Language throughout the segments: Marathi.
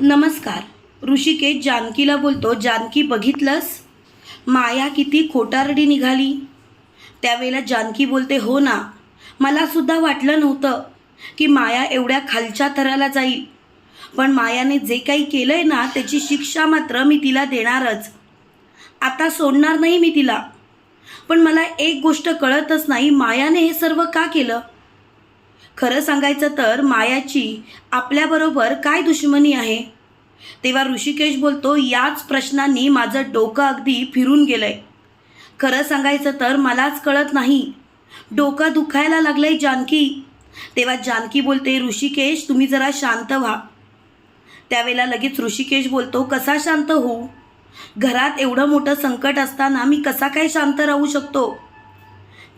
नमस्कार. ऋषिकेश जानकीला बोलतो जानकी बघितलंस? माया किती खोटारडी निघाली. त्यावेळेला जानकी बोलते हो ना. मलासुद्धा वाटलं नव्हतं की माया एवढ्या खालच्या थराला जाईल. पण मायाने जे काही केलं आहे ना त्याची शिक्षा मात्र मी तिला देणारच. आता सोडणार नाही मी तिला. पण मला एक गोष्ट कळतच नाही मायाने हे सर्व का केलं? खरं सांगायचं तर मायाची आपल्याबरोबर काय दुश्मनी आहे? तेव्हा ऋषिकेश बोलतो याच प्रश्नांनी माझं डोकं अगदी फिरून गेलंय. खरं सांगायचं तर मलाच कळत नाही. डोकं दुखायला लागलंय जानकी. तेव्हा जानकी बोलते ऋषिकेश तुम्ही जरा शांत व्हा. त्यावेळेला लगेच ऋषिकेश बोलतो कसा शांत होऊ? घरात एवढं मोठं संकट असताना मी कसा काय शांत राहू शकतो?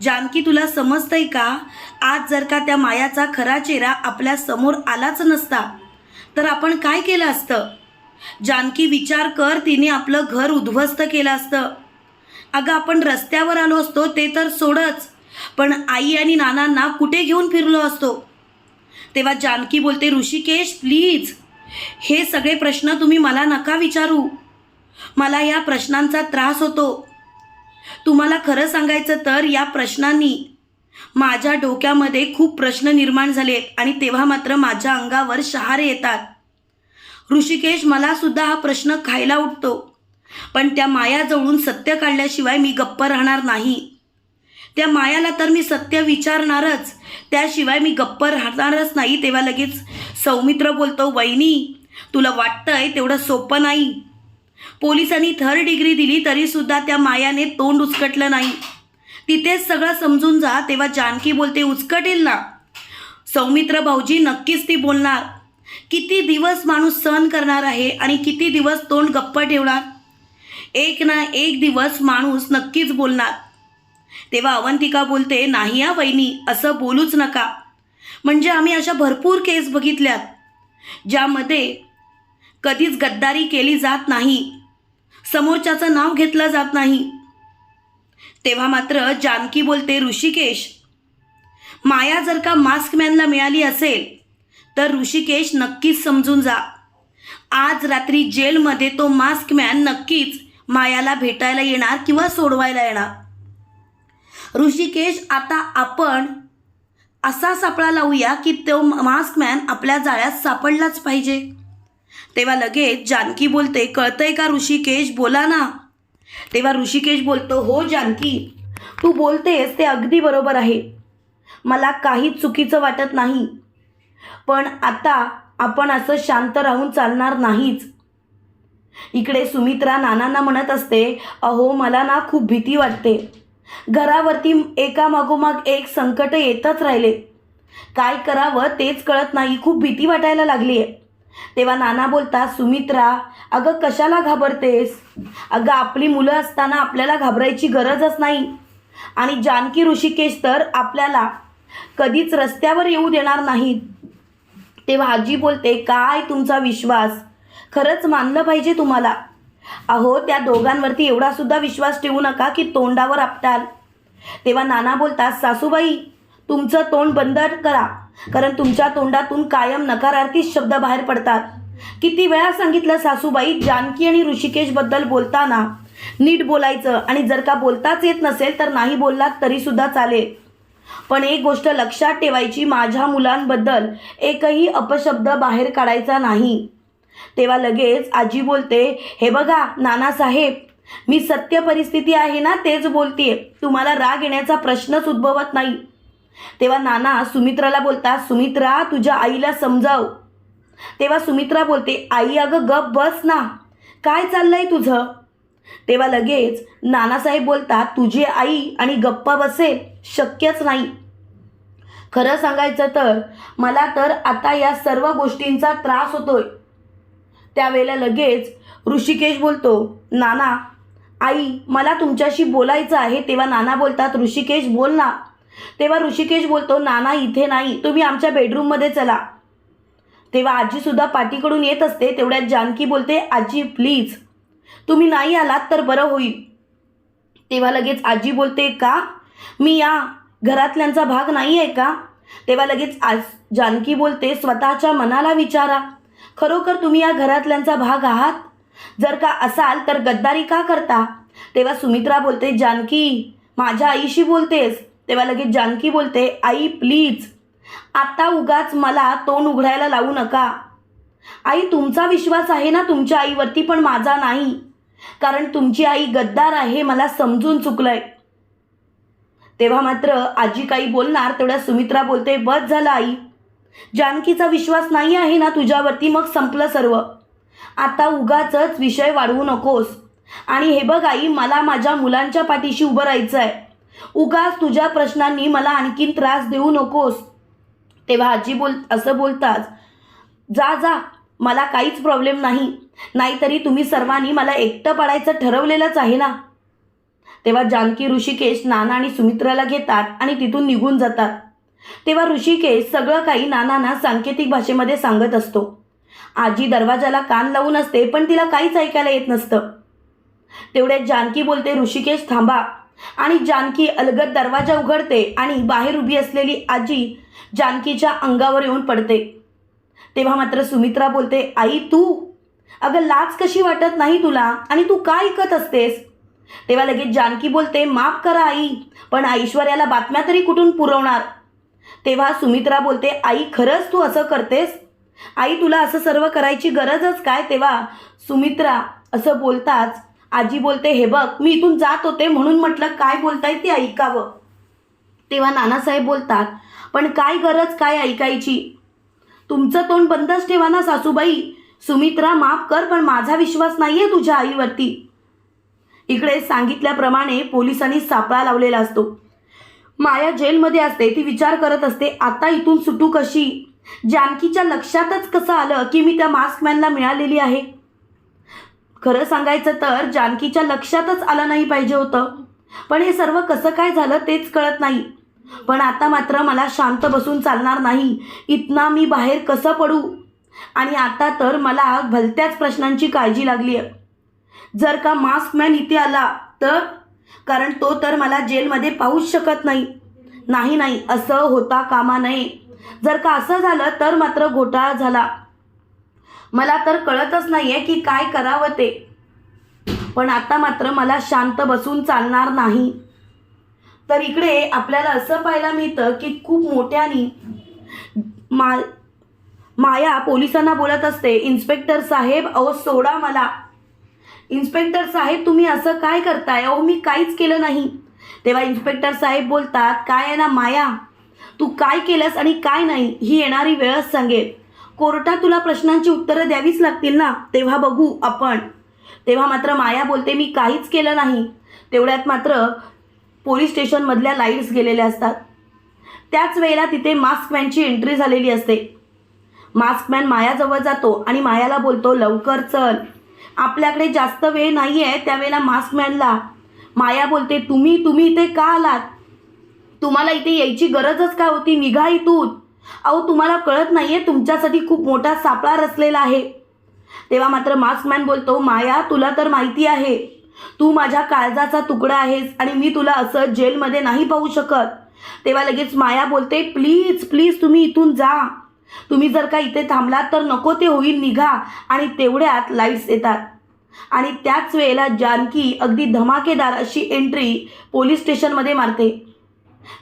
जानकी तुला समजतंय का? आज जर का त्या मायाचा खरा चेहरा आपल्यासमोर आलाच नसता तर आपण काय केलं असतं? जानकी विचार कर तिने आपलं घर उद्ध्वस्त केलं असतं. अगं आपण रस्त्यावर आलो असतो ते तर सोडच पण आई आणि नानांना कुठे घेऊन फिरलो असतो? तेव्हा जानकी बोलते ऋषिकेश प्लीज हे सगळे प्रश्न तुम्ही मला नका विचारू. मला या प्रश्नांचा त्रास होतो. तुम्हाला खरं सांगायचं तर या प्रश्नांनी माझ्या डोक्यामध्ये खूप प्रश्न निर्माण झाले आणि तेव्हा मात्र माझ्या अंगावर शहारे येतात. ऋषिकेश मला सुद्धा हा प्रश्न खायला उठतो. पण त्या मायाजवळून सत्य काढल्याशिवाय मी गप्प राहणार नाही. त्या मायाला तर मी सत्य विचारणारच. त्याशिवाय मी गप्प राहणारच नाही. तेव्हा लगेच सौमित्र बोलतो वहिनी तुला वाटतंय तेवढं सोपं नाही. पोलिसांनी थर्ड डिग्री दिली तरीसुद्धा त्या मायाने तोंड उचकटलं नाही. तिथेच सगळं समजून जा तेव्हा जानकी बोलते उचकटेल ना. सौमित्र भाऊजी नक्कीच ती बोलणार. किती दिवस माणूस सहन करणार आहे आणि किती दिवस तोंड गप्प ठेवणार? एक ना एक दिवस माणूस नक्कीच बोलणार. तेव्हा अवंतिका बोलते नाही या वहिनी असं बोलूच नका. म्हणजे आम्ही अशा भरपूर केस बघितल्यात ज्यामध्ये कधीच गद्दारी केली जात नाही. समोरच्याचं नाव घेतलं जात नाही. तेव्हा मात्र जानकी बोलते ऋषिकेश माया जर का मास्कमॅनला मिळाली असेल तर ऋषिकेश नक्कीच समजून जा. आज रात्री जेलमध्ये तो मास्कमॅन नक्कीच मायाला भेटायला येणार किंवा सोडवायला येणार. ऋषिकेश आता आपण असा सापळा लावूया की तो मास्कमॅन आपल्या जाळ्यात सापडलाच पाहिजे. तेव्हा लगेच जानकी बोलते कळतंय का ऋषिकेश? बोला ना. तेव्हा ऋषिकेश बोलतो हो जानकी तू बोलतेस ते अगदी बरोबर आहे. मला काहीच चुकीचं वाटत नाही. पण आता आपण असं शांत राहून चालणार नाहीच. इकडे सुमित्रा नानांना म्हणत असते अहो मला ना खूप भीती वाटते. घरावरती एका मागोमाग एक संकट येतच राहिले. काय करावं तेच कळत नाही. खूप भीती वाटायला लागली आहे तेव्हा नाना बोलता सुमित्रा अगं कशाला घाबरतेस? अगं आपली मुलं असताना आपल्याला घाबरायची गरजच नाही. आणि जानकी ऋषिकेश तर आपल्याला कधीच रस्त्यावर येऊ देणार नाहीत. तेव्हा आजी बोलते काय तुमचा विश्वास? खरंच मानलं पाहिजे तुम्हाला. अहो त्या दोघांवरती एवढा सुद्धा विश्वास ठेवू नका की तोंडावर आपटाल. तेव्हा नाना बोलतात सासूबाई तुमचं तोंड बंद करा. कारण तुमच्या तोंडातून कायम नकारार्थी शब्द बाहेर पडतात. किती वेळा सांगितलं सासूबाई जानकी आणि ऋषिकेशबद्दल बोलताना नीट बोलायचं आणि जर का बोलताच येत नसेल तर नाही बोललात तरीसुद्धा चालेल. पण एक गोष्ट लक्षात ठेवायची माझ्या मुलांबद्दल एकही अपशब्द बाहेर काढायचा नाही. तेव्हा लगेच आजी बोलते हे बघा नानासाहेब मी सत्य परिस्थिती आहे ना तेच बोलतेय. तुम्हाला राग येण्याचा प्रश्नच उद्भवत नाही. तेव्हा नाना सुमित्राला बोलतात सुमित्रा तुझ्या आईला समजाव. तेव्हा सुमित्रा बोलते आई अगं गप बस ना. काय चाललंय तुझं? तेव्हा लगेच नानासाहेब बोलतात तुझी आई आणि गप्पा बसेल शक्यच नाही. खरं सांगायचं तर मला तर आता या सर्व गोष्टींचा त्रास होतोय. त्यावेळेला लगेच ऋषिकेश बोलतो नाना आई मला तुमच्याशी बोलायचं आहे. तेव्हा नाना बोलतात ऋषिकेश बोल ना. तेव्हा ऋषिकेश बोलतो नाना इथे नाही तुम्ही आमच्या बेडरूममध्ये चला. तेव्हा आजीसुद्धा पाठीकडून येत असते तेवढ्यात जानकी बोलते आजी प्लीज तुम्ही नाही आलात तर बरं होईल. तेव्हा लगेच आजी बोलते का? मी या घरातल्यांचा भाग नाही आहे का? तेव्हा लगेच आज जानकी बोलते स्वतःच्या मनाला विचारा. खरोखर तुम्ही या घरातल्यांचा भाग आहात? जर का असाल तर गद्दारी का करता? तेव्हा सुमित्रा बोलते जानकी माझ्या आईशी बोलतेस. तेव्हा लगेच जानकी बोलते आई प्लीज आता उगाच मला तोंड उघडायला लावू नका. आई तुमचा विश्वास आहे ना तुमच्या आईवरती पण माझा नाही. कारण तुमची आई गद्दार आहे मला समजून चुकलंय. तेव्हा मात्र आजी काही बोलणार तेवढ्या सुमित्रा बोलते बस झालं आई. जानकीचा विश्वास नाही आहे ना तुझ्यावरती मग संपलं सर्व. आता उगाच विषय वाढवू नकोस. आणि हे बघ आई मला माझ्या मुलांच्या पाठीशी उभं राहायचं आहे उगाच तुझ्या प्रश्नांनी मला आणखीन त्रास देऊ नकोस. तेव्हा आजी बोल असं बोलताच जा जा मला काहीच प्रॉब्लेम नाही. नाहीतरी तुम्ही सर्वांनी मला एकटं पाडायचं ठरवलेलंच आहे ना? तेव्हा जानकी ऋषिकेश नाना आणि सुमित्राला घेतात आणि तिथून निघून जातात. तेव्हा ऋषिकेश सगळं काही नानांना सांकेतिक भाषेमध्ये सांगत असतो. आजी दरवाजाला कान लावून असते पण तिला काहीच ऐकायला येत नसतं. तेवढ्यात जानकी बोलते ऋषिकेश थांबा. आणि जानकी अलगद दरवाजा उघडते आणि बाहेर उभी असलेली आजी जानकीच्या अंगावर येऊन पडते. तेव्हा मात्र सुमित्रा बोलते आई तू? अगं लाच कशी वाटत नाही तुला? आणि तू का ऐकत असतेस? तेव्हा लगेच जानकी बोलते माफ करा आई पण ऐश्वर्याला बातम्या तरी कुठून पुरवणार? तेव्हा सुमित्रा बोलते आई खरंच तू असं करतेस? आई तुला असं सर्व करायची गरजच काय? तेव्हा सुमित्रा असं बोलताच आजी बोलते हे बघ मी इथून जात होते म्हणून म्हटलं काय बोलताय ते ऐकावं. तेव्हा नानासाहेब बोलतात पण काय गरज काय ऐकायची? तुमचं तोंड बंदच ठेवा ना सासूबाई. सुमित्रा माफ कर पण माझा विश्वास नाही आहे तुझ्या आईवरती. इकडे सांगितल्याप्रमाणे पोलिसांनी सापळा लावलेला असतो. माया जेलमध्ये असते ती विचार करत असते आता इथून सुटू कशी? जानकीच्या लक्षातच कसं आलं की मी त्या मास्कमॅनला मिळालेली आहे? खरं सांगायचं तर जानकीच्या लक्षातच आलं नाही पाहिजे होतं. पण हे सर्व कसं काय झालं तेच कळत नाही. पण आता मात्र मला शांत बसून चालणार नाही. इतना मी बाहेर कसं पडू? आणि आता तर मला भलत्याच प्रश्नांची काळजी लागली आहे जर का मास्क मॅन इथे आला तर? कारण तो तर मला जेलमध्ये पाहूच शकत नाही. नाही नाही असं होता कामा नये. जर का असं झालं तर मात्र घोटाळा झाला. मला तर कळतच नाही आहे की काय करावं ते. पण आता मात्र मला शांत बसून चालणार नाही. तर इकडे आपल्याला असं पाहायला मिळतं की खूप मोठ्यानी मा माया पोलिसांना बोलत असते इन्स्पेक्टर साहेब अहो सोडा मला. इन्स्पेक्टर साहेब तुम्ही असं काय करताय? अहो मी काहीच केलं नाही. तेव्हा इन्स्पेक्टर साहेब बोलतात काय आहे ना माया? तू काय केलंस आणि काय नाही? ही येणारी वेळच सांगेल. कोर्टात तुला प्रश्नांची उत्तरं द्यावीच लागतील ना? तेव्हा बघू आपण. तेव्हा मात्र माया बोलते मी काहीच केलं नाही. तेवढ्यात मात्र पोलीस स्टेशनमधल्या लाईट्स गेलेल्या असतात. त्याच वेळेला तिथे मास्कमॅनची एंट्री झालेली असते. मास्कमॅन मायाजवळ जातो आणि मायाला बोलतो लवकर चल. आपल्याकडे जास्त वेळ नाही आहे त्यावेळेला मास्कमॅनला माया बोलते तुम्ही तुम्ही इथे का आलात? तुम्हाला इथे यायची गरजच काय होती? निघा इथून. अहो तुम्हाला कळत नाही आहे तुमच्यासाठी खूप मोठा सापळा रचलेला आहे. तेव्हा मात्र मास्कमॅन बोलतो माया तुला तर माहिती आहे. तू माझ्या काळजाचा तुकडा आहेस आणि मी तुला असं जेलमध्ये नाही पाहू शकत. तेव्हा लगेच माया बोलते प्लीज प्लीज तुम्ही इथून जा. तुम्ही जर का इथे थांबलात तर नको ते होईल निघा. आणि तेवढ्यात लाईट्स येतात. आणि त्याच वेळेला जानकी अगदी धमाकेदार अशी एंट्री पोलीस स्टेशनमध्ये मारते.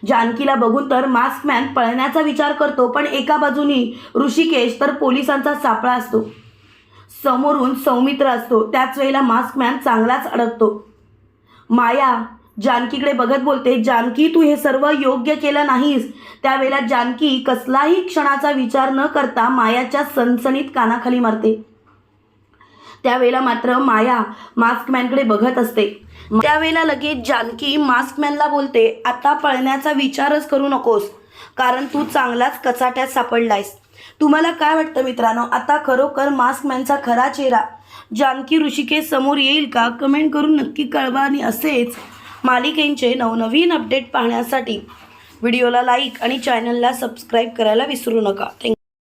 जानकीला बघून तर मास्कमॅन पळण्याचा विचार करतो पण एका बाजूनी ऋषिकेश तर पोलिसांचा सापळा असतो. समोरून सौमित्र असतो. त्याच वेळेला मास्कमॅन चांगलाच अडकतो. माया जानकीकडे बघत बोलते जानकी तू हे सर्व योग्य केलं नाहीस. त्यावेळेला जानकी कसलाही क्षणाचा विचार न करता मायाच्या सनसनीत कानाखाली मारते. त्यावेळेला मात्र माया मास्कमॅनकडे बघत असते. त्यावेळेला लगेच जानकी मास्कमॅनला बोलते आता पळण्याचा विचारच करू नकोस कारण तू चांगलाच कचाट्यात सापडलायस. तुम्हाला काय वाटतं मित्रांनो? आता खरोखर मास्कमॅनचा खरा चेहरा जानकी ऋषिकेश समोर येईल का? कमेंट करून नक्की कळवा आणि असेच मालिकेंचे नवनवीन अपडेट पाहण्यासाठी. व्हिडिओला लाईक आणि चॅनलला सबस्क्राईब करायला विसरू नका. थँक्यू